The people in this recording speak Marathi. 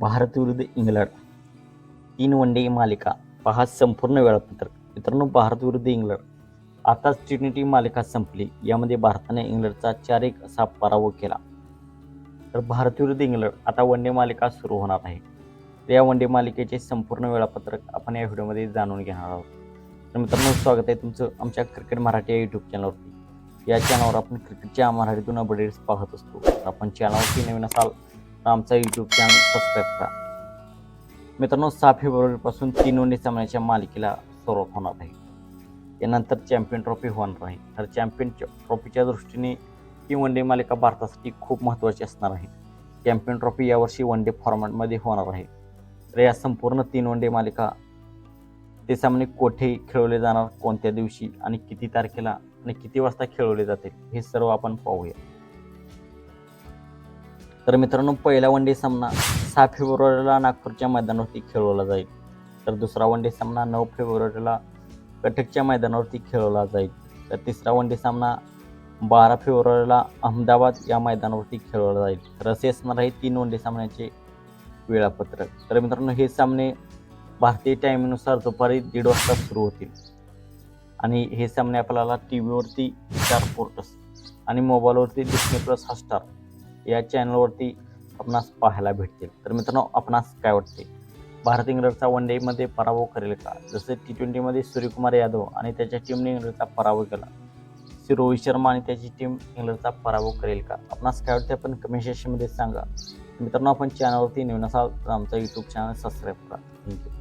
भारत विरुद्ध इंग्लंड. तीन वन डे मालिका. पहा संपूर्ण वेळापत्रक. मित्रांनो भारत विरुद्ध इंग्लंड. आताच टी ट्वेंटी मालिका संपली. यामध्ये भारताने इंग्लंडचा चार एक असा पराभव केला. तर भारत विरुद्ध इंग्लंड आता वन डे मालिका सुरू होणार आहे. तर या वन डे मालिकेचे संपूर्ण वेळापत्रक आपण या व्हिडिओमध्ये जाणून घेणार आहोत. तर मित्रांनो स्वागत आहे तुमचं आमच्या क्रिकेट मराठी या यूट्यूब चॅनलवरती या चॅनलवर आपण क्रिकेटच्या मराठीतून अपडेट्स पाहत असतो. तर आपण चॅनलवरती नवीन असाल तर आमचा यूट्यूब चॅनल सबस्क्राईब करा. मित्रांनो सहा फेब्रुवारीपासून तीन वनडे सामन्याच्या मालिकेला सुरुवात होणार आहे. यानंतर चॅम्पियन ट्रॉफी होणार आहे. तर चॅम्पियन ट्रॉफीच्या दृष्टीने ही वन डे मालिका भारतासाठी खूप महत्त्वाची असणार आहे. चॅम्पियन ट्रॉफी यावर्षी वन डे फॉर्मॅटमध्ये होणार आहे. तर या संपूर्ण तीन वन डे मालिका ते सामने कोठे खेळवले जाणार कोणत्या दिवशी आणि किती तारखेला आणि किती वाजता खेळवले जातील हे सर्व आपण पाहूया. तर मित्रांनो पहिला वन डे सामना सहा फेब्रुवारीला नागपूरच्या मैदानावरती खेळवला जाईल. तर दुसरा वन डे सामना नऊ फेब्रुवारीला कटकच्या मैदानावरती खेळवला जाईल. तर तिसरा वन डे सामना बारा फेब्रुवारीला अहमदाबाद या मैदानावरती खेळवला जाईल. तर असे असणार आहे तीन वन डे सामन्याचे वेळापत्रक. तर मित्रांनो हे सामने भारतीय टाईमनुसार दुपारी दीड वाजता सुरू होतील. आणि हे सामने आपल्याला टी व्हीवरती स्टार पोर्टस आणि मोबाईलवरती डिस्ने प्लस हॉटस्टार या चॅनलवरती आपणास पाहायला भेटतील. तर मित्रांनो आपणास काय वाटते? भारत इंग्लंडचा वन डेमध्ये पराभव करेल का? जसे टी ट्वेंटीमध्ये सूर्यकुमार यादव आणि त्याच्या टीमने इंग्लंडचा पराभव केला. श्री रोहित शर्मा आणि त्याची टीम इंग्लंडचा पराभव करेल का? आपणास काय वाटते? आपण कमेंट सेक्शनमध्ये सांगा. मित्रांनो आपण चॅनलवरती नेऊन असाल तर आमचा यूट्यूब चॅनल सबस्क्राईब करा. Thank you